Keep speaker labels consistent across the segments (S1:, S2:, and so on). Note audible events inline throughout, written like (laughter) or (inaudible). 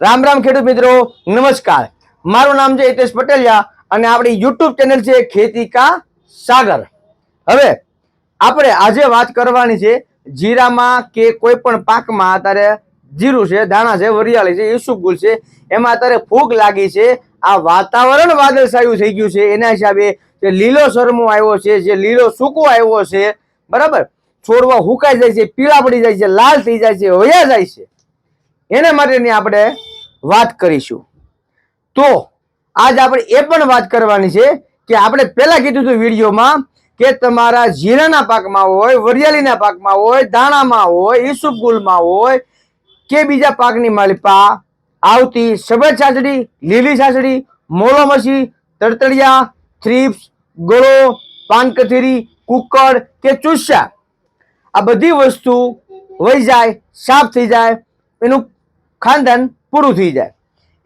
S1: રામ રામ ખેડૂત મિત્રો, નમસ્કાર. મારું નામ છે હિતેશ પટેલિયા અને આપણી યુટ્યુબ ચેનલ છે ખેતી કા સાગર. હવે, આપણે આજે વાત કરવાની છે જીરામાં કે કોઈ પણ પાકમાં અત્યારે જીરું છે દાણા છે, વરિયાળી છે ઈસુગુલ છે, એમાં અત્યારે ફૂગ લાગી છે. આ વાતાવરણ વાદળછાયું થઈ ગયું છે. એના હિસાબે જે લીલો સરમો આવ્યો છે, જે લીલો સૂકો આવ્યો છે, બરાબર? છોડવા હુકાઈ જાય છે, પીળા પડી જાય છે, લાલ થઈ જાય છે, વયા જાય છે. એના માટેની આપણે વાત કરીશું. તો આજ આપણે એ પણ વાત કરવાની છે કે આપણે પહેલાં કીધું હતું વિડીયોમાં કે તમારા જીરાના પાકમાં હોય, વરિયાળીના પાકમાં હોય, દાણામાં હોય ઈસુફગુલમાં હોય, કે બીજા પાકની માલિપા આવતી સફેદ છાસડી લીલી છાસડી મોલોમસી તડતડિયા થ્રીપ્સ, ગળો પાનકથેરી કુકડ કે ચૂસ્યા. આ બધી વસ્તુ વહી જાય, સાફ થઈ જાય, એનું ખાનદાન પૂરું થઈ જાય.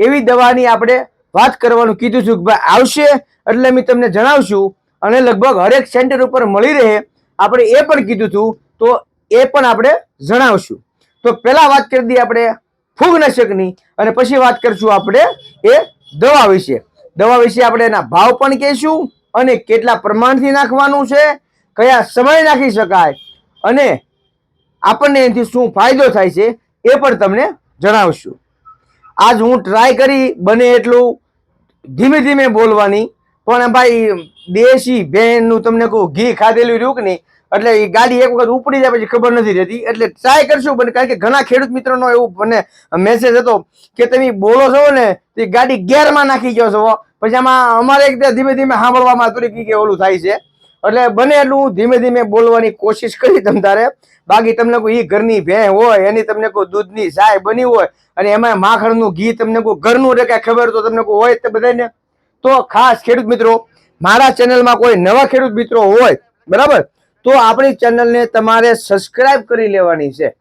S1: એવી દવાની આપણે વાત કરવાનું કીધું છું કે ભાઈ આવશે એટલે મેં તમને જણાવશું અને લગભગ હરેક સેન્ટર ઉપર મળી રહે. આપણે એ પણ કીધું હતું, તો એ પણ આપણે જણાવશું. તો પહેલાં વાત કરી દઈએ આપણે ફૂગનાશકની અને પછી વાત કરશું આપણે એ દવા વિશે. દવા વિશે આપણે એના ભાવ પણ કહીશું અને કેટલા પ્રમાણથી નાખવાનું છે, કયા સમયે નાખી શકાય અને આપણને એનાથી શું ફાયદો થાય છે એ પણ તમને જણાવશું. આજ હું ટ્રાય કરી બને એટલું ધીમે ધીમે બોલવાની. પણ ભાઈ, દેશી ભેણનું તમને કહું, ઘી ખાધેલું રહ્યું નહીં? એટલે એ ગાડી એક વખત ઉપડી જાય પછી ખબર નથી રહેતી. એટલે ટ્રાય કરશું, પણ કારણ કે ઘણા ખેડૂત મિત્રોનો એવું મને મેસેજ હતો કે તમે બોલો છો ને, તે ગાડી ગેરમાં નાખી ગયો છો. પછી આમાં અમારે એક ધીમે ધીમે સાંભળવામાં થોડીક કે ઓલું થાય છે. એટલે બને એટલું ધીમે ધીમે બોલવાની કોશિશ કરી તમ તારે. બાકી તમને કોઈ એ ઘરની ભેં હોય, એની તમને કોઈ દૂધની ચાય બની હોય, અને એમાં માખણનું ઘી તમને કોઈ ઘરનું રે કાંઈ ખબર તો તમને કોઈ હોય તે બધાને તો ખાસ ખેડૂત મિત્રો, મારા ચેનલમાં કોઈ નવા ખેડૂત મિત્રો હોય, બરાબર? તો આપણી ચેનલને તમારે સબસ્ક્રાઇબ કરી લેવાની છે.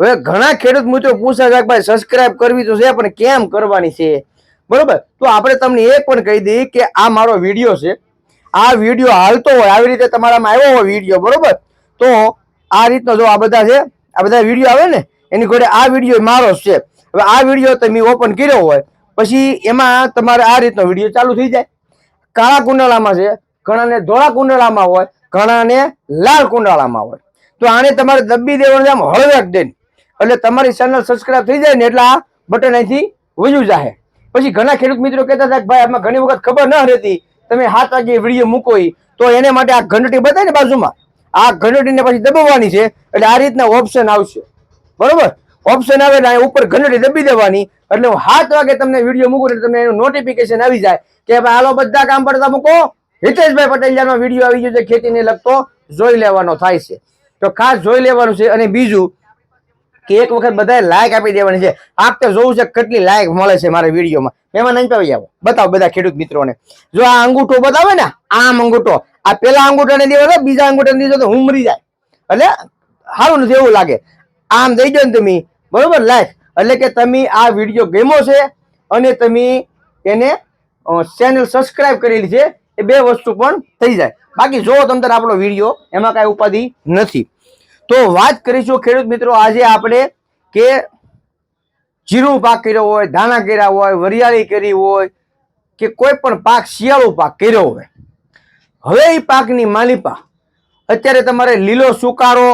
S1: હવે ઘણા ખેડૂત મિત્રો પૂછે છે ભાઈ, સબસ્ક્રાઇબ કરવી તો છે, પણ કેમ કરવાની છે? બરોબર? તો આપણે તમને એ પણ કહી દઈએ કે આ મારો વીડિયો છે. આ વીડિયો હાલતો હોય, આવી રીતે તમારામાં આવ્યો હોય વીડિયો, બરોબર? તો આ રીતનો જો આ બધા છે, આ બધા વીડિયો આવે ને, એની ઘોડે આ વીડિયો મારો છે. હવે આ વીડિયો તમે ઓપન કર્યો હોય, પછી એમાં તમારે આ રીતનો વીડિયો ચાલુ થઈ જાય. કાળા કુંડાળામાં છે, ઘણાને ધોળા કુંડાળામાં હોય, ઘણાને લાલ કુંડાળામાં હોય. તો આને તમારે દબી દેવાનું આમ હળવેક દઈને. એટલે તમારી ચેનલ સબસ્ક્રાઇબ થઈ જાય ને, એટલે આ બટન અહીંથી વજુ જાય પછી ઘણા ખેડૂત મિત્રો કહેતા હતા કે ભાઈ, આમાં ઘણી વખત ખબર ન રહેતી. તમે સાત વાગે વીડિયો મૂકો. તો એને માટે આ ઘંટડી બતાવે ને બાજુમાં. આ ઘંટડીને પછી દબાવવાની છે, એટલે આ રીતના ઓપ્શન આવશે. બરોબર? ઓપ્શન આવે એટલે ઉપર ઘંટડી દબી દેવાની. એટલે હું સાત વાગે તમને વીડિયો મૂકું એટલે તમને એનું નોટિફિકેશન આવી જાય કે ભાઈ હાલો બધા કામ પડતા મૂકો. હિતેશભાઈ પટેલિયાનો વીડિયો આવી ગયો છે, ખેતીને લગતો. જોઈ લેવાનો થાય છે. તો ખાસ જોઈ લેવાનું છે. અને બીજું કે એક વખત બધાએ લાયક આપી દેવાની છે. આપ તો જોવું છે કેટલી લાયક મળે છે મારા વિડીયોમાં. નહીં પાવી આવો. બતાવો બધા ખેડૂત મિત્રોને. જો આ અંગૂઠો બતાવે ને, આમ અંગૂઠો. આ પેલા અંગૂઠાને દેવો તો બીજા અંગૂઠાને દીધો તો હું મરી જાય. એટલે સારું નથી એવું લાગે. આમ દઈ દો ને તમે. બરોબર લાઈક એટલે કે તમે આ વીડિયો ગમ્યો છે અને તમે એને ચેનલ સબસ્ક્રાઇબ કરેલી છે, એ બે વસ્તુ પણ થઈ જાય. બાકી જો તમ તારે આપણો વીડિયો, એમાં કાંઈ ઉપાધિ નથી. તો વાત કરીશું ખેડૂત મિત્રો, આજે આપણે કે જીરું પાક કર્યો હોય, ધાણા કર્યા હોય, વરિયાળી કરી હોય, કે કોઈ પણ પાક, શિયાળો પાક કર્યો હોય. હવે એ પાકની માલિપા. અત્યારે તમારે લીલો સુકારો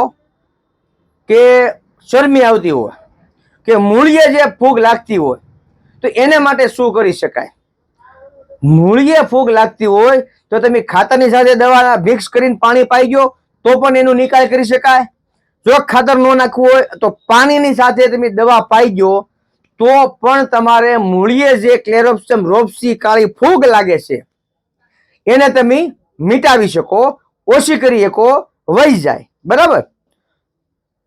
S1: કે શરમી આવતી હોય, કે મૂળિયે જે ફૂગ લાગતી હોય, તો એને માટે શું કરી શકાય? મૂળિયે ફૂગ લાગતી હોય, તો તમે ખાતરની સાથે દવા મિક્સ કરીને પાણી પાઈ ગયો, તો પણ એનો નિકાલ કરી શકાય? જો ખાતર ન નાખવું હોય તો પાણીની સાથે તમે દવા પાઈ ગયો તો પણ તમારે મૂળિયે જે ક્લેરોપ્સમ, રોપસી, કાળી ફૂગ લાગે છે, એને તમે મિટાવી શકો, ઓછી કરી શકો, વહી જાય. બરાબર?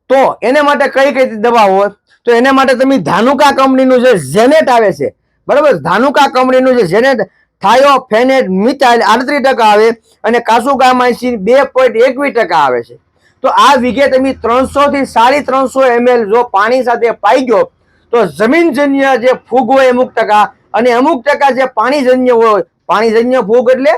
S1: તો એને માટે કઈ કઈ દવા હોય? તો એને માટે તમે ધાનુકા કંપનીનું જે ઝેનેટ આવે છે, બરાબર? ધાનુકા કંપનીનું જે ઝેનેટ થાયો ફેનેટ મિથાઇલ આડત્રીસ ટકા આવે અને કાસુકામાઇસિન બે પોઈન્ટ એકવીસ ટકા આવે છે. તો આ વીઘે તમે ત્રણસો થી સાડી ત્રણસો એમએલ જો પાણી સાથે પાઈ ગયો, તો જમીનજન્ય જે ફૂગ હોય અમુક ટકા અને અમુક ટકા જે પાણીજન્ય હોય, પાણીજન્ય ફૂગ એટલે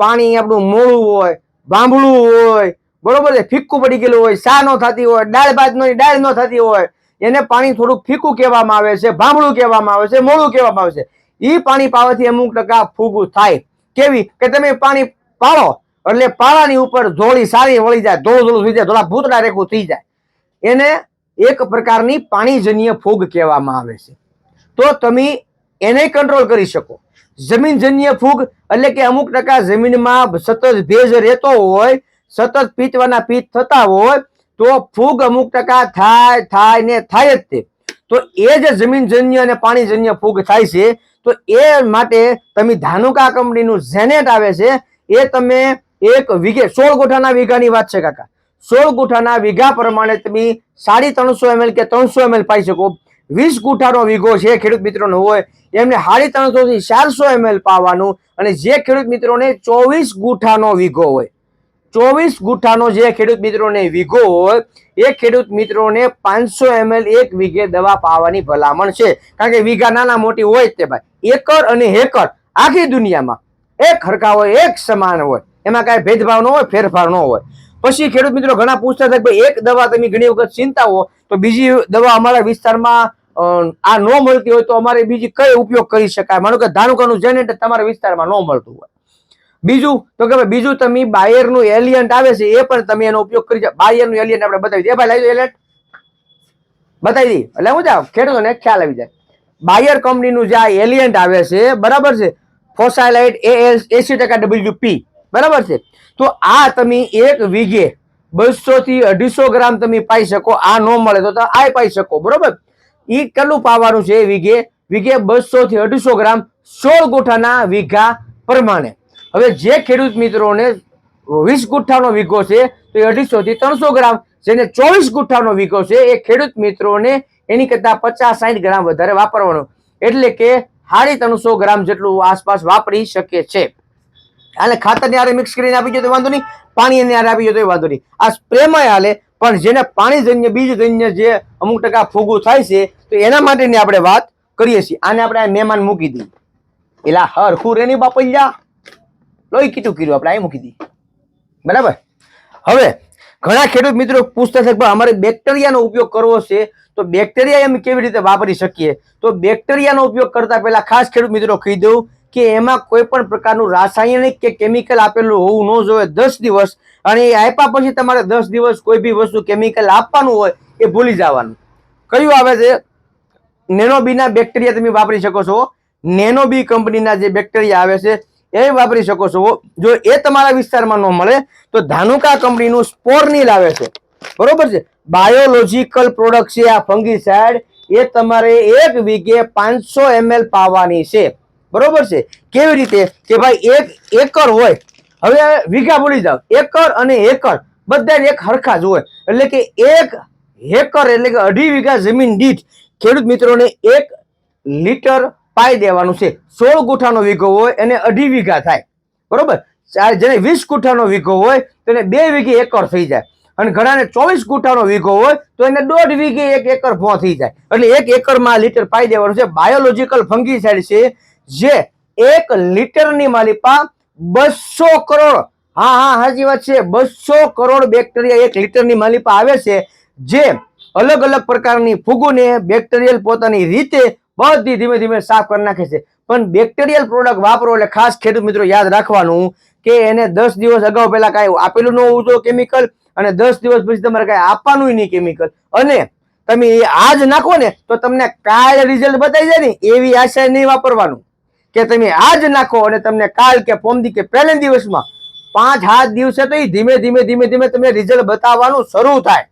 S1: પાણી આપણું મોળું હોય, બાંભળું હોય, બરોબર છે ફીકું પડી ગયેલું હોય સા ન થતી હોય, દાળ ભાત નો, દાળ ન થતી હોય, એને પાણી થોડુંક ફીકું કહેવામાં આવે છે ભાંભળું કહેવામાં આવે છે મોળું કહેવામાં આવે છે. એ પાણી પાવાથી અમુક ટકા ફૂગ થાય. કેવી? કે તમે પાણી પાડો એટલે પાળાની ઉપર ધોળી સારી વળી જાય, ધોળું ધોળું થઈ જાય, ધોળા ભૂતડા રેખું થઈ જાય. એને એક પ્રકારની પાણીજન્ય ફૂગ કહેવામાં આવે છે. તો તમે એને કંટ્રોલ કરી શકો. જમીનજન્ય ફૂગ એટલે કે અમુક ટકા જમીનમાં સતત ભેજ રહેતો હોય, સતત પીતવાના પીત થતા હોય, તો ફૂગ અમુક ટકા થાય થાય ને થાય જ તે. તો એ જે જમીનજન્ય અને પાણીજન્ય ફૂગ થાય છે. તો એ માટે તમે ધાનુકા કંપનીનું ઝેનેટ આવે છે. એ તમે એક વીઘે સોળ ગોઠાના વીઘાની વાત છે કાકા. સોળ ગુઠાના વીઘા પ્રમાણે તમે સાડી ત્રણસો એમએલ કે ત્રણસો એમએલ પાઈ શકો. વીસ ગુઠાનો વીઘો છે ખેડૂત મિત્રોનો હોય, એમને સાડી ત્રણસો થી ચારસો એમએલ પાવાનું અને જે ખેડૂત મિત્રોને ચોવીસ ગુઠાનો વીઘો હોય, ચોવીસ ગુઠાનો જે ખેડૂત મિત્રોને વીઘો હોય, એ ખેડૂત મિત્રોને પાંચસો એમએલ એક વીઘે દવા પાવાની ભલામણ છે. કારણ કે વીઘા નાના મોટી હોય તે ભાઈ. એકર અને હેકર આખી દુનિયામાં એક હરખા હોય, એક સમાન હોય. એમાં કાંઈ ભેદભાવ ન હોય, ફેરફાર ન હોય. પછી ખેડૂત મિત્રો ઘણા પૂછતા હતા કે એક દવા તમે ઘણી વખત ચિંતા હો, તો બીજી દવા અમારા વિસ્તારમાં આ ન મળતી હોય તો અમારે બીજી કઈ ઉપયોગ કરી શકાય? માનો કે ધાનુકાનું જેનેટર તમારા વિસ્તારમાં ન મળતું હોય. બીજું, તો કે ભાઈ, બીજું તમે બાયરનું એલિયન્ટ આવે છે, એ પણ તમે એનો ઉપયોગ કરી બાયરનું એલિયન્ટ આપણે બતાવી દઈએ. ભાઈ લઈ એલિયન્ટ. બતાવી દઈએ. એટલે હું જાવ ખેડૂતોને ખ્યાલ આવી જાય. બાયર કંપનીનું જે આ એલિયન્ટ આવે છે, બરાબર છે? ફોસાઇલાઇટ એ એસી ટકા ડબલ્યુ પી. બરાબર છે? તો આ તમે એક વીઘે બસો થી અઢીસો ગ્રામ તમે પાઈ શકો, આ ન મળે તો આ પાઈ શકો, બરોબર? એ કેટલું પાવાનું છે વીઘે? વીઘે બસો થી અઢીસો ગ્રામ સોળ ગુઠાના વીઘા પ્રમાણે. હવે જે ખેડૂત મિત્રોને વીસ ગુઠ્ઠાનો વીઘો છે, તો એ અઢીસો થી ત્રણસો ગ્રામ જેને ચોવીસ ગુઠ્ઠાનો વીઘો છે, એ ખેડૂત મિત્રોને એની કરતા પચાસ સાઠ ગ્રામ વધારે વાપરવાનો. એટલે કે સાડી ત્રણસો ગ્રામ જેટલું આસપાસ વાપરી શકે છે. અને ખાતરની આરે મિક્સ કરીને આપી દો તો વાંધો નહીં. પાણી હારે આપી દો તો વાંધો નહીં. આ સ્પ્રેમાં હાલે, પણ જેને પાણીજન્ય બીજજન્ય જે અમુક ટકા ફૂગું થાય છે, તો એના માટેની આપણે વાત કરીએ છીએ. આને આપણે આ મહેમાન મૂકી દઈએ એલા હરખું રેની બાપલ્યા લોહી કીટું કર્યું આપણે, અહીં મૂકી દઈએ બરાબર? હવે, ઘણા ખેડૂત મિત્રો પૂછતા છે પણ અમારે બેક્ટેરિયાનો ઉપયોગ કરવો છે, તો બેક્ટેરિયા એમ કેવી રીતે વાપરી શકીએ? તો બેક્ટેરિયાનો ઉપયોગ કરતા પહેલા ખાસ ખેડૂત મિત્રો કહી દઉં કે એમાં કોઈ પણ પ્રકારનું રાસાયણિક કે કેમિકલ આપેલું હોવું ન જોઈએ દસ દિવસ. અને એ આપ્યા પછી તમારે દસ દિવસ કોઈ બી વસ્તુ કેમિકલ આપવાનું હોય એ ભૂલી જવાનું. કયું આવે છે? નેનોબીના બેક્ટેરિયા તમે વાપરી શકો છો. નેનોબી કંપનીના જે બેક્ટેરિયા આવે છે, એ વાપરી શકો છો. જો એ તમારા વિસ્તારમાં ન મળે, તો ધાનુકા કંપનીનું સ્પોર્નિલ આવે છે. બરોબર છે? બાયોલોજીકલ પ્રોડક્ટ છે આ ફંગીસાઇડ. એ તમારે એક વીઘે પાંચસો એમએલ પાવાની છે. બરોબર છે? કેવી રીતે? કે ભાઈ એક એકર હોય, હવે વીઘા ભૂલી જાઓ, એકર અને એકર બધા એક હરખા જ હોય. એટલે કે એક હેકર એટલે કે અઢી વીઘા જમીન દીઠ ખેડૂત મિત્રોને એક લીટર પાઈ દેવાનું છે. સોળ ગુઠાનો વીઘો હોય એને અઢી વીઘા થાય. બરોબર? જેને વીસ ગુઠાનો વીઘો હોય, તો એને બે વીઘે એકર થઈ જાય. અને ઘણાને ચોવીસ ગુઠાનો વીઘો હોય, તો એને દોઢ વીઘે એક એકર ભો થઈ જાય. એટલે એક એકરમાં લીટર પાઈ દેવાનું છે. બાયોલોજીકલ ફંગીસાઇડ છે. જે એક લીટરની માલિપા બસો કરોડ, હા હા સાચી વાત છે, બસો કરોડ બેક્ટેરિયા એક લીટરની માલિપા આવે છે, જે અલગ અલગ પ્રકારની ફૂગોને બેક્ટેરિયલ પોતાની રીતે બધી ધીમે ધીમે સાફ કરી નાખે છે. પણ બેક્ટેરિયલ પ્રોડક્ટ વાપરો એટલે ખાસ ખેડૂત મિત્રો યાદ રાખવાનું કે એને દસ દિવસ અગાઉ પહેલાં કાંઈ આપેલું ન હોવું જોઈએ કેમિકલ અને દસ દિવસ પછી તમારે કાંઈ આપવાનું નહીં કેમિકલ અને તમે એ આજ નાખો ને તો તમને કાલ રિઝલ્ટ બતાવી જાય ને એવી આશા નહીં વાપરવાનું. કે તમે આજ નાખો અને તમને કાલ કે પોમદી કે પહેલે દિવસમાં પાંચ સાત દિવસે તો ધીમે ધીમે ધીમે ધીમે તમને રિઝલ્ટ બતાવવાનું શરૂ થાય.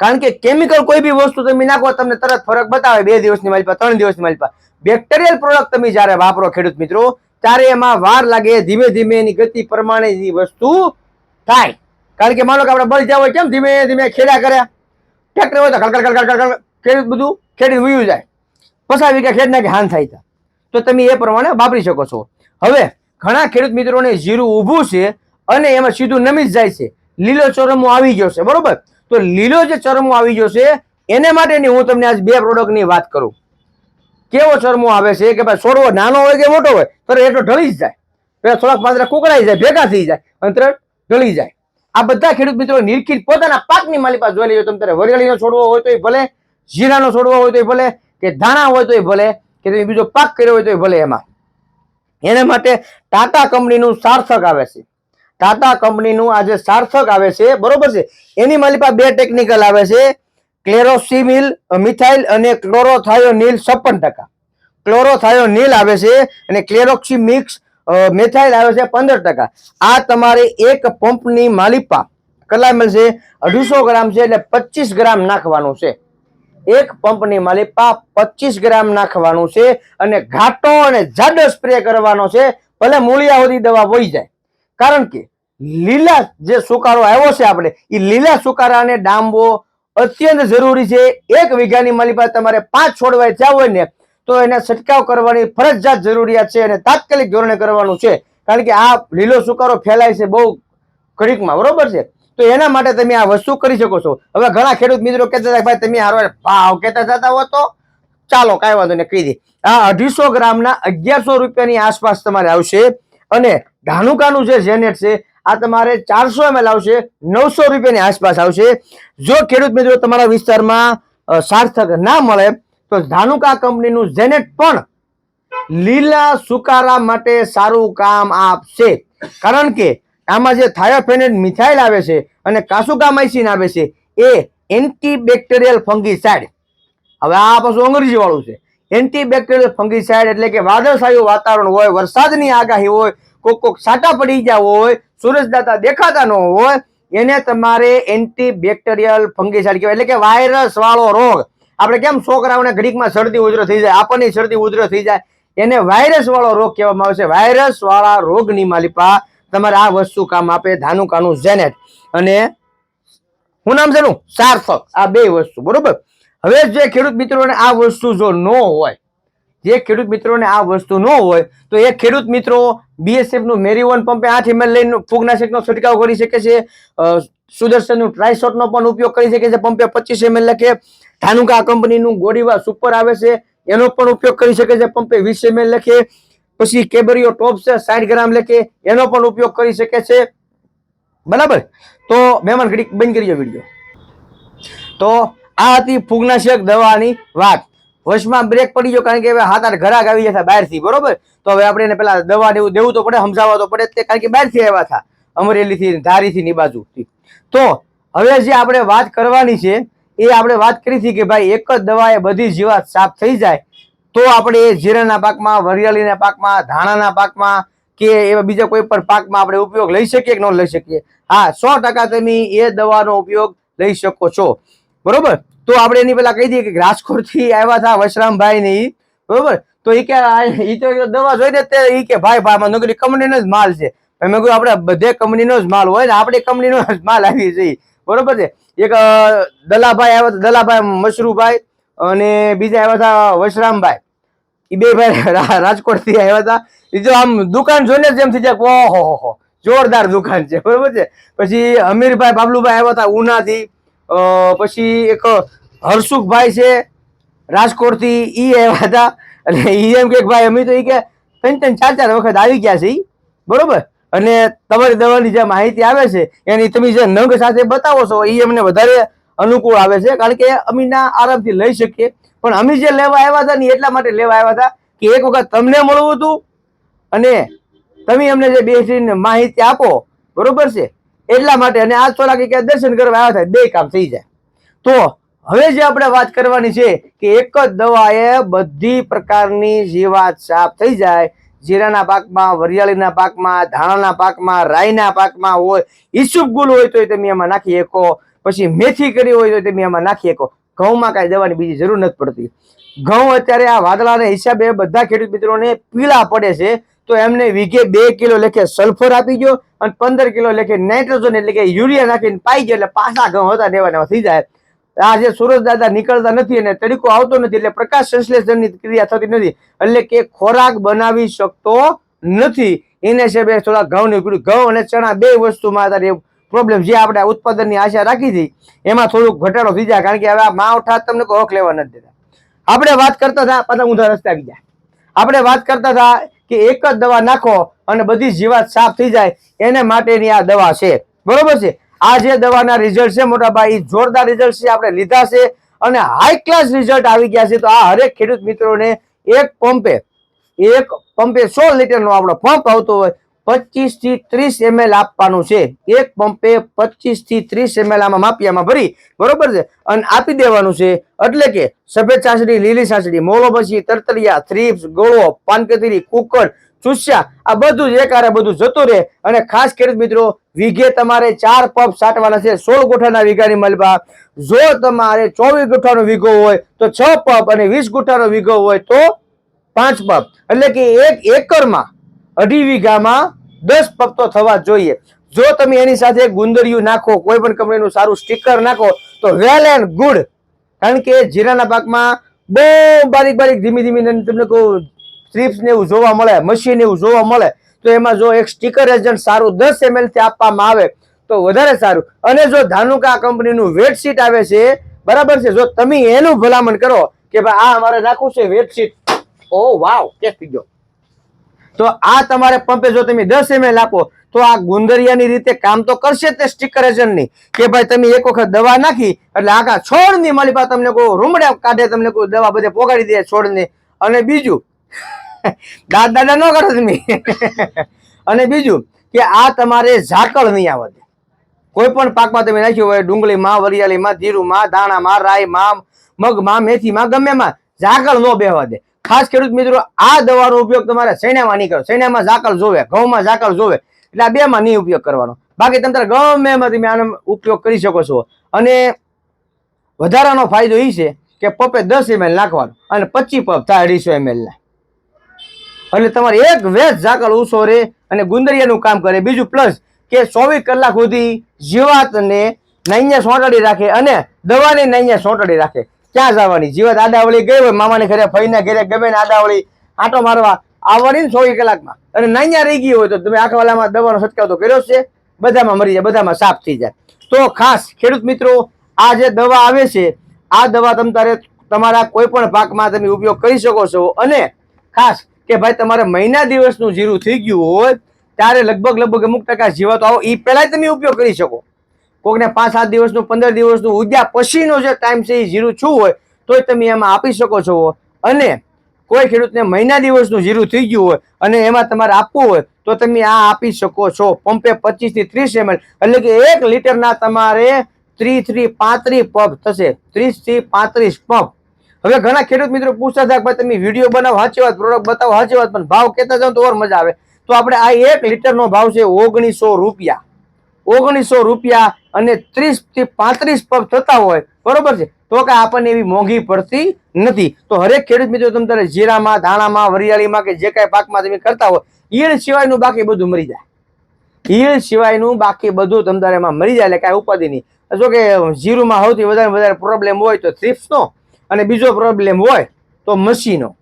S1: કારણ કે કેમિકલ કોઈ બી વસ્તુ તમે નાખો તમને તરત ફરક બતાવે. બે દિવસની માલિપા ત્રણ દિવસની માલિપા બેક્ટેરિયલ પ્રોડક્ટ તમે જ્યારે વાપરો ખેડૂત મિત્રો, ત્યારે એમાં વાર લાગે, ધીમે ધીમે એની ગતિ પ્રમાણે વસ્તુ થાય. કારણ કે માનો કે આપણે બળી હોય કેમ ધીમે ધીમે ખેડ્યા કર્યા. ટ્રેક્ટર હોય તો ખડખડ ખડખડ ખડખડ ખેડૂત બધું ખેડી વયું જાય. પસાવી કે ખેડ નાખે હાન થાય તા. તો તમે એ પ્રમાણે વાપરી શકો છો. હવે ઘણા ખેડૂત મિત્રોને જીરું ઊભું છે અને એમાં સીધું નમી જાય છે. લીલો ચરમો આવી ગયો છે, બરોબર? તો લીલો જે ચરમો આવી ગયો છે, એને માટેની હું તમને આજ બે પ્રોડક્ટની વાત કરું. કેવો ચરમો આવે છે કે ભાઈ છોડવો નાનો હોય કે મોટો હોય, તો એટલો ઢળી જ જાય. પેલા થોડાક પાંદડા કુકડાઈ જાય, ભેગા થઈ જાય, અને તરત ઢળી જાય. આ બધા ખેડૂત મિત્રો નિરખિત પોતાના પાકની માલિકા જોઈ લેજો, તમે વરિયાળીનો છોડવો હોય તો એ ભલે, જીરાનો છોડવો હોય તો ભલે, કે ધાણા હોય તો ભલે કે તમે બીજો પાક કર્યો હોય તો ભલે એમાં. એના માટે ટાટા કંપનીનું સાર્થક આવે છે. ટાટા કંપનીનું આ જે સાર્થક આવે છે, બરોબર છે? એની મારી પાસે બે ટેકનિકલ આવે છે. ક્લેરોસિમિલ, મિથાઇલ અને ક્લોરોથાયોનિલ છપ્પન ટકા. ક્લોરોથાયોનિલ આવે છે અને ક્લેરોક્સી મિક્સ મેથાઇલ આવે છે પંદર ટકા. આ તમારે એક પંપની માલિપા કેટલા મળશે? અઢીસો ગ્રામ છે એટલે પચીસ ગ્રામ નાખવાનું છે. એક પંપની માલિપા પચીસ ગ્રામ નાખવાનું છે અને ઘાટો અને જાડો સ્પ્રે કરવાનો છે. ભલે મૂળિયા સુધી દવા વહી જાય. કારણ કે લીલા જે સુકારો આવ્યો છે આપણે એ લીલા સુકારાને ડાંબવો અત્યંત જરૂરી છે. એક વીઘાની માલિપા તમારે પાંચ છોડવા થયા હોય ને, તો એને છંટકાવ કરવાની ફરજિયાત જરૂરિયાત છે અને તાત્કાલિક ધોરણે કરવાનું છે. કારણ કે આ લીલો સુકારો ફેલાય છે બહુ ઘડીકમાં, બરોબર છે? તો એના માટે તમે આ વસ્તુ કરી શકો છો. હવે ઘણા ખેડૂત મિત્રો કહેતા હતા ભાઈ, તમે હારો ભાવ, કહેતા જતા હો તો ચાલો, કાંઈ વાંધો નહીં, કહી દે. આ અઢીસો ગ્રામના અગિયારસો રૂપિયાની આસપાસ તમારે આવશે અને ધાનુકાનું જે જેનેટ છે, આ તમારે ચારસો એમએલ આવશે, નવસો રૂપિયાની આસપાસ આવશે. જો ખેડૂત મિત્રો તમારા વિસ્તારમાં સાર્થક ના મળે, તો ધાનુકા કંપનીનું જેનેટ પણ લીલા સુકારા માટે સારું કામ આપશે. કારણ કે આમાં જે થાયોફેનેટ મિથાઇલ આવે છે અને કાસુકામાઇસિન આવે છે, એ એન્ટીબેક્ટેરિયલ ફંગીસાઇડ. હવે આ પાછું અંગ્રેજી વાળું છે. એન્ટીબેક્ટેરિયલ ફંગીસાઇડ એટલે કે વાદળછાયું વાતાવરણ હોય, વરસાદની આગાહી હોય, કોક કોક સાટા પડી ગયા હોય, સૂરજદાતા દેખાતા ન હોય, એને તમારે એન્ટીબેક્ટેરિયલ ફંગીસાઇડ કહેવાય. એટલે કે વાયરસ વાળો રોગ. આપણે કેમ છોકરાઓને ઘડીકમાં શરદી ઉધરો થઈ જાય, આપણને શરદી ઉધરો થઈ જાય, એને વાયરસ વાળો રોગ કહેવામાં આવે છે. વાયરસ વાળા રોગની માલિપા તમારે આ વસ્તુ કામ આપે ધાનુકાનું જેનેટ અને શું નામ છે સાર્થક. આ બે વસ્તુ, બરોબર? હવે જે ખેડૂત મિત્રોને આ વસ્તુ જો ન હોય, જે ખેડૂત મિત્રોને આ વસ્તુ ન હોય, તો એ ખેડૂત મિત્રો બીએસએફનું મેરીવન પંપે આઠ એમએલ લઈને ફૂગનાશકનો છંટકાવ કરી શકે છે. સુદર્શનનું ટ્રાયશોટનો પણ ઉપયોગ કરી શકે છે. પંપે પચીસ એમએલ લખે. ધાનુકા કંપનીનું ગોળીવા સુપર આવે છે. એનો પણ ઉપયોગ કરી શકે છે. પંપે વીસ એમએલ લખે. પછી કેબરીઓ ટોપ છે, સાઠ ગ્રામ લેખે એનો પણ ઉપયોગ કરી શકે છે. બરાબર? તો મહેમાન ઘડી બંધ કરી વીડિયો. તો આ હતી ફૂગનાશક દવાની વાત. વચમાં બ્રેક પડી ગયો કારણ કે હવે હાથ આઠ ઘરાક આવી જતા બહારથી, બરોબર? તો હવે આપણે એને પેલા દવા દેવું દેવું તો પડે, સમજાવવા તો પડે તે કારણ કે બહારથી આવ્યા હતા, અમરેલીથી, ધારીથી ની બાજુથી. તો હવે જે આપણે વાત કરવાની છે, એ આપણે વાત કરી હતી કે ભાઈ એક જ દવાએ બધી જીવાત સાફ થઈ જાય તો આપણે એ જીરાના પાકમાં, વરિયાળીના પાકમાં, ધાણાના પાકમાં કે એવા બીજા કોઈ પણ પાકમાં આપણે ઉપયોગ લઈ શકીએ કે ન લઈ શકીએ? હા, સો ટકા તમે એ દવાનો ઉપયોગ લઈ શકો છો. બરોબર? તો આપણે એની પેલા કહી દઈએ કે રાજકોટથી આવ્યા હતા વશરામભાઈ ને બરોબર? તો એ કે એ તો દવા જોઈને તે ઈ કે, ભાઈ ભાઈ નોકરી કંપનીનો જ માલ છે. મેં કહ્યું આપણે બધે કંપનીનો જ માલ હોય ને, આપણી કંપનીનો જ માલ આવી જઈએ. બરોબર છે? એક દલાભાઈ આવ્યા દલાભાઈ મશરૂભાઈ. અને બીજા આવ્યા હતા વશરામભાઈ. એ બે ભાઈ (laughs) રાજકોટથી આવ્યા હતા. એ જો આમ દુકાન જોઈને જ એમ થઈ જાય ઓહો હો હો, જોરદાર દુકાન છે, બરોબર છે? પછી અમીરભાઈ, બાબલુભાઈ આવ્યા હતા ઉનાથી. પછી એક હર્ષુખભાઈ છે, રાજકોટથી ઈ આવ્યા હતા. અને ઈ એમ કે ભાઈ, અમે તો એ કે ત્રણ ત્રણ ચાર ચાર વખત આવી ગયા છે એ બરોબર? અને તમારી દવાની જે માહિતી આવે છે, એની તમે જે નંગ સાથે બતાવો છો એ અમને વધારે અનુકૂળ આવે છે, કારણ કે અમે ના આરામથી લઈ શકીએ. પણ અમે જે લેવા આવ્યા હતા ને એટલા માટે લેવા આવ્યા હતા કે એક વખત તમને મળવું હતું અને તમે અમને જે બેસીને માહિતી આપો, બરોબર છે? એટલા માટે અને આજ થોડા કે દર્શન કરવા આવ્યા હતા, બે કામ થઈ જાય. તો હવે જે આપણે વાત કરવાની છે કે એક જ દવાએ બધી પ્રકારની જીવાત સાફ થઈ જાય. જીરાના પાકમાં, વરિયાળીના પાકમાં, ધાણાના પાકમાં, રાઈના પાકમાં હોય ઈસુપ ગુલ હોય તો તમે એમાં નાખી શકો. પછી મેથી કરી હોય તો તમે એમાં નાખી શકો. ઘઉંમાં કાંઈ દવાની બીજી જરૂર નથી પડતી. ઘઉં અત્યારે આ વાદળાના હિસાબે બધા ખેડૂત મિત્રોને પીળા પડે છે, તો એમને વીઘે બે કિલો લેખે સલ્ફર આપી દો અને પંદર કિલો લેખે નાઇટ્રોજન એટલે કે યુરિયા નાખીને પાઈ ગયો એટલે પાછા ઘઉં હતા દેવાના થઈ જાય. આ જે સૂરજ દાદા નીકળતા નથી અને તડીકો આવતો નથી એટલે પ્રકાશ સંશ્લેષણની ક્રિયા થતી નથી એટલે કે ખોરાક બનાવી શકતો નથી. એને હિસાબે થોડા ઘઉંની નીકળ્યું ઘઉં અને ચણા બે વસ્તુમાં અત્યારે પ્રોબ્લેમ જે આપણે ઉત્પાદનની આશા રાખી હતી, એમાં થોડુંક ઘટાડો થઈ જાય. કારણ કે હવે આ માવઠા તમને કોઈ હક લેવા નથી દેતા. આપણે વાત કરતા હતા, પાછા ઊંધા રસ્તે આવી ગયા. આપણે વાત કરતા હતા કે એક જ દવા નાખો અને બધી જીવાત સાફ થઈ જાય, એને માટેની આ દવા છે. બરોબર છે? આ જે દવાના રિઝલ્ટ છે મોટાભાઈ જોરદાર રિઝલ્ટ છે, આપણે લીધા છે અને હાઈ ક્લાસ રિઝલ્ટ આવી ગયા છે. તો આ હરેક ખેડૂત મિત્રોને એક પંપે એક પંપે સો લીટરનો આપણો પંપ આવતો હોય પચીસથી ત્રીસ એમએલ આપવાનું છે. એક પંપે પચીસથી ત્રીસ એમએલ આમાં માપિયામાં ભરી. બરોબર છે? અને આપી દેવાનું છે. એટલે કે સફેદ ચાસડી લીલી ચાસડી મોલોબસી તરતરિયા, થ્રીપ્સ, ગોળો, પાનકતરી, કુકર, ચૂસ્યા, આ બધું જ એકારે બધું જતું રહે. અને ખાસ કરી મિત્રો, વીઘે તમારે ચાર પંપ સાટવાના છે. સોળ ગુઠાના વીઘાની મલબા. જો તમારે ચોવીસ ગુઠાનો વીઘો હોય, તો છ પંપ અને વીસ ગુઠાનો વીઘો હોય, તો પાંચ પંપ. એટલે કે એક એકરમાં અઢી વીઘામાં દસ પંપ તો થવા જોઈએ. જો તમે એની સાથે ગુંદરિયું નાખો કોઈ પણ કંપનીનું સારું સ્ટીકર નાખો, તો વેલ એન્ડ ગુડ કારણ કે જીરાના પાકમાં બહુ બારીક બારીક ધીમી ધીમી તમને કહું સ્ટ્રીપ્સ ને એવું જોવા મળે મશીન એવું જોવા મળે, તો એમાં જો એક સ્ટીકર એજન્ટ સારું દસ એમએલથી આપવામાં આવે, તો વધારે સારું. અને જો ધાનુકા કંપનીનું વેટશીટ આવે છે, બરાબર છે, જો તમે એનું ભલામણ કરો કે ભાઈ આ અમારે નાખવું છે વેટશીટ ઓ, વાવ કે થઈ ગયો. તો આ તમારે પંપે જો તમે દસ એમએલ આપો, તો આ ગુંદરિયાની રીતે કામ તો કરશે તે સ્ટીકર એજન્ટની કે ભાઈ તમે એક વખત દવા નાખી, એટલે આખા છોડની મારી પાસે તમને કોઈ રૂમડે કાઢે, તમને કોઈ દવા બધે પોગાડી દે છોડને. અને બીજું દાદ દાદા ન કરો તમે. અને બીજું કે આ તમારે ઝાકળ નહીં આવવા દે કોઈ પણ પાકમાં તમે નાખ્યું હોય, ડુંગળી માં વરિયાળીમાં મગમાં, મેથી માં મેથીમાં ગમેમાં ઝાકળ ન બેહવા દે. ખાસ ખેડૂત મિત્રો, આ દવાનો ઉપયોગ તમારે સૈણામાં નહીં કરો. સૈણામાં ઝાકળ જોવે, ઘઉંમાં ઝાકળ જોવે, એટલે આ બેમાં નહીં ઉપયોગ કરવાનો. બાકી તમે ગમે એમાં તમે આનો ઉપયોગ કરી શકો છો. અને વધારાનો ફાયદો એ છે કે પપે દસ એમએલ નાખવાનો અને પચીસ પપ થાય અઢીસો એમએલ ના. એટલે તમારે એક વેચ ઝાકળ ઉછો રહે અને ગુંદરિયાનું કામ કરે. બીજું પ્લસ કે ચોવીસ કલાક સુધી જીવાતને નાઈયા સોંટાડી રાખે અને દવાને નાઈયા સોંટાડી રાખે. ક્યાં જવાની? જીવત આદાવળી ગઈ હોય, મામાને ઘરે ફઈના ઘરે ગમે ને આદાવળી આંટો મારવા આવવાની ને કલાકમાં. અને નાઈયા રહી ગઈ હોય તો તમે આખાવાલામાં દવાનો છંટકાવ તો કર્યો છે. બધામાં મરી જાય, બધામાં સાફ થઈ જાય. તો ખાસ ખેડૂત મિત્રો, આ જે દવા આવે છે, આ દવા તમે તારે તમારા કોઈ પણ પાકમાં તમે ઉપયોગ કરી શકો છો. અને ખાસ કે ભાઈ તમારે મહિના દિવસનું જીરું થઈ ગયું હોય, ત્યારે લગભગ લગભગ અમુક ટકા જીવાતો આવો એ પહેલાં તમે ઉપયોગ કરી શકો. કોકને પાંચ, સાત દિવસનું, પંદર દિવસનું, ઉદ્યા પછીનો જે ટાઈમ છે એ જીરું છું હોય, તોય તમે એમાં આપી શકો છો. અને કોઈ ખેડૂતને મહિના દિવસનું જીરું થઈ ગયું હોય અને એમાં તમારે આપવું હોય, તો તમે આ આપી શકો છો. પંપે પચીસથી ત્રીસ એમએલ એટલે કે એક લીટરના તમારે ત્રીસથી પાંત્રીસ પંપ થશે. ત્રીસથી પાંત્રીસ પંપ હવે ઘણા ખેડૂત મિત્રો પૂછતા હતા ભાઈ તમે વીડિયો બનાવો, સાચી વાત પ્રોડક્ટ બતાવો, સાચી વાત, પણ ભાવ કહેતા જાઓ તો ઓર મજા આવે. તો આપણે આ એક લીટરનો ભાવ છે ઓગણીસો રૂપિયા. ઓગણીસો રૂપિયા અને ત્રીસથી પાંત્રીસ પગ થતા હોય, બરોબર છે? તો કે આપણને એવી મોંઘી પડતી નથી. તો હરેક ખેડૂત મિત્રો, તમે તારે જીરામાં, ધાણામાં, વરિયાળીમાં કે જે કાંઈ પાકમાં તમે કરતા હોય, ઈયળ સિવાયનું બાકી બધું મરી જાય. ઈયળ સિવાયનું બાકી બધું તમ તારે એમાં મરી જાય, એટલે કાંઈ ઉપાધિ નહીં. જો કે જીરુમાં સૌથી વધારે વધારે પ્રોબ્લેમ હોય તો થ્રીપ્સનો અને બીજો પ્રોબ્લેમ હોય તો મસીનો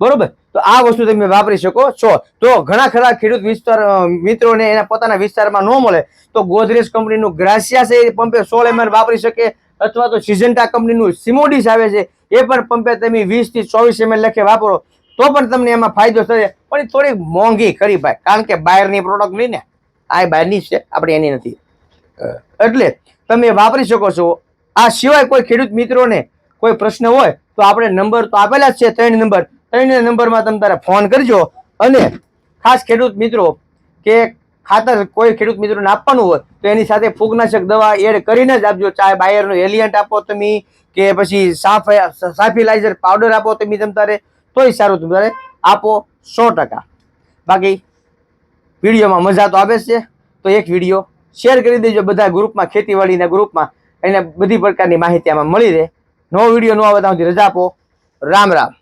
S1: બરોબર? તો આ વસ્તુ તમે વાપરી શકો છો. તો ઘણા ખરા ખેડૂત વિસ્તાર મિત્રોને એના પોતાના વિસ્તારમાં ન મળે, તો ગોદરેજ કંપનીનું ગ્રાસિયા છે એ પંપે સોળ એમએલ વાપરી શકે, અથવા તો સિઝન્ટા કંપનીનું સિમોડિસ આવે છે, એ પણ પંપે તમે વીસથી ચોવીસ એમએલ લખે વાપરો, તો પણ તમને એમાં ફાયદો થશે. પણ એ થોડી મોંઘી ખરી ભાઈ, કારણ કે બહારની પ્રોડક્ટ લઈને આ એ બહારની છે, આપણે એની નથી. એટલે તમે વાપરી શકો છો. આ સિવાય કોઈ ખેડૂત મિત્રોને કોઈ પ્રશ્ન હોય, તો આપણે નંબર તો આપેલા જ છે, ત્રણ નંબર. ત્રણ નંબરમાં તમે તારે ફોન કરજો. અને ખાસ ખેડૂત મિત્રો, કે ખાતર કોઈ ખેડૂત મિત્રોને આપવાનું હોય, તો એની સાથે ફૂગનાશક દવા એડ કરીને જ આપજો. ચાહે બાયરનું એલિયન્ટ આપો તમે, કે પછી સાફ, સાફિલાઇઝર પાવડર આપો તમે તમ તારે, તોય સારું તમારે આપો સો ટકા. બાકી વિડીયોમાં મજા તો આવે છે. તો એક વીડિયો શેર કરી દેજો બધા ગ્રુપમાં, ખેતીવાડીના ગ્રુપમાં. એને બધી પ્રકારની માહિતી આમાં મળી રહે. નવો વીડિયો ન આવે ત્યાં સુધી રજા આપો. રામ રામ.